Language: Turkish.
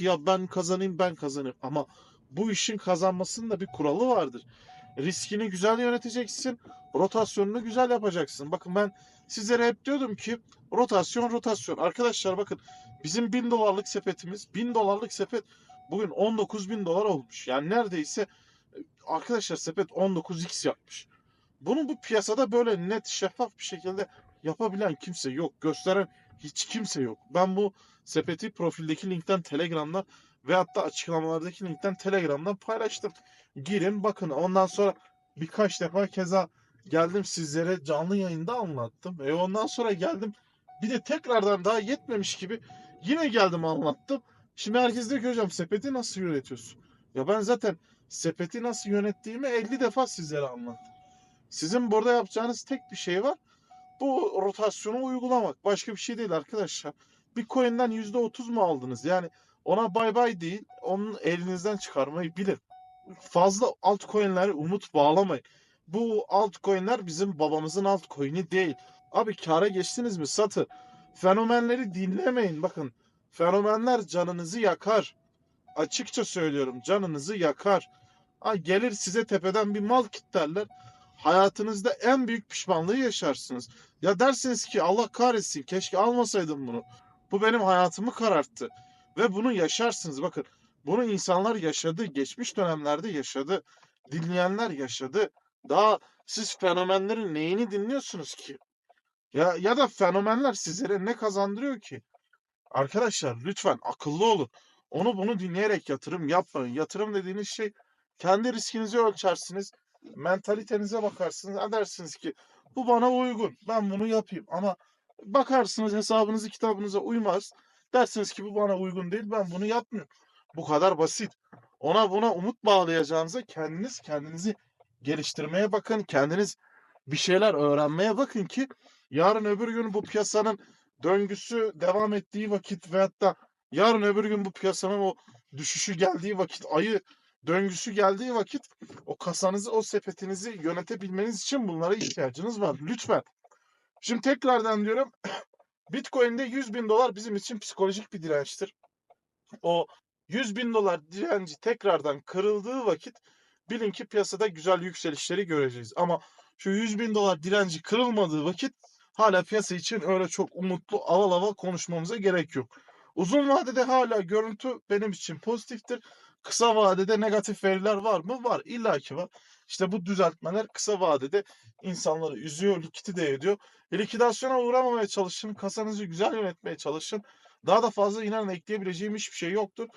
ya ben kazanayım ben kazanayım ama bu işin kazanmasının da bir kuralı vardır. Riskini güzel yöneteceksin, rotasyonunu güzel yapacaksın. Bakın ben sizlere hep diyordum ki rotasyon rotasyon. Arkadaşlar bakın bizim 1000 dolarlık sepetimiz 1000 dolarlık sepet bugün 19 bin dolar olmuş. Yani neredeyse arkadaşlar sepet 19x yapmış. Bunu bu piyasada böyle net şeffaf bir şekilde yapabilen kimse yok. Gösteren hiç kimse yok. Ben bu sepeti profildeki linkten Telegram'dan ve hatta açıklamalardaki linkten Telegram'dan paylaştım. Girin bakın ondan sonra birkaç defa keza geldim sizlere canlı yayında anlattım. E ondan sonra geldim bir de tekrardan daha yetmemiş gibi yine geldim anlattım. Şimdi herkes diyor ki hocam sepeti nasıl yönetiyorsun? Ya ben zaten sepeti nasıl yönettiğimi 50 defa sizlere anlattım. Sizin burada yapacağınız tek bir şey var. Bu rotasyonu uygulamak. Başka bir şey değil arkadaşlar. Bir coin'den %30 mu aldınız? Yani ona bay bay değil. Onun elinizden çıkarmayı bilin. Fazla altcoin'lere umut bağlamayın. Bu altcoin'ler bizim babamızın altcoin'i değil. Abi kâra geçtiniz mi satın. Fenomenleri dinlemeyin. Bakın fenomenler canınızı yakar. Açıkça söylüyorum canınızı yakar. Ha, gelir size tepeden bir mal kitlerler. Hayatınızda en büyük pişmanlığı yaşarsınız. Ya dersiniz ki Allah kahretsin keşke almasaydım bunu. Bu benim hayatımı kararttı. Ve bunu yaşarsınız. Bakın bunu insanlar yaşadı. Geçmiş dönemlerde yaşadı. Dinleyenler yaşadı. Daha siz fenomenlerin neyini dinliyorsunuz ki? Ya ya da fenomenler sizlere ne kazandırıyor ki? Arkadaşlar lütfen akıllı olun. Onu bunu dinleyerek yatırım yapmayın. Yatırım dediğiniz şey kendi riskinizi ölçersiniz. Mentalitenize bakarsınız. Dersiniz ki bu bana uygun. Ben bunu yapayım. Ama bakarsınız hesabınızı kitabınıza uymaz. Dersiniz ki bu bana uygun değil. Ben bunu yapmıyorum. Bu kadar basit. Ona buna umut bağlayacağınıza kendiniz kendinizi geliştirmeye bakın. Kendiniz bir şeyler öğrenmeye bakın ki yarın öbür gün bu piyasanın döngüsü devam ettiği vakit veyahut da yarın öbür gün bu piyasanın o düşüşü geldiği vakit, ayı döngüsü geldiği vakit o kasanızı, o sepetinizi yönetebilmeniz için bunlara ihtiyacınız var. Lütfen. Şimdi tekrardan diyorum Bitcoin'de 100 bin dolar bizim için psikolojik bir dirençtir. O 100 bin dolar direnci tekrardan kırıldığı vakit bilin ki piyasada güzel yükselişleri göreceğiz. Ama şu 100 bin dolar direnci kırılmadığı vakit hala piyasa için öyle çok umutlu aval aval konuşmamıza gerek yok. Uzun vadede hala görüntü benim için pozitiftir. Kısa vadede negatif veriler var mı? Var. İlla ki var. İşte bu düzeltmeler kısa vadede insanları üzüyor, likidite ediyor. E, likidasyona uğramamaya çalışın. Kasanızı güzel yönetmeye çalışın. Daha da fazla inanın ekleyebileceğim hiçbir şey yoktur.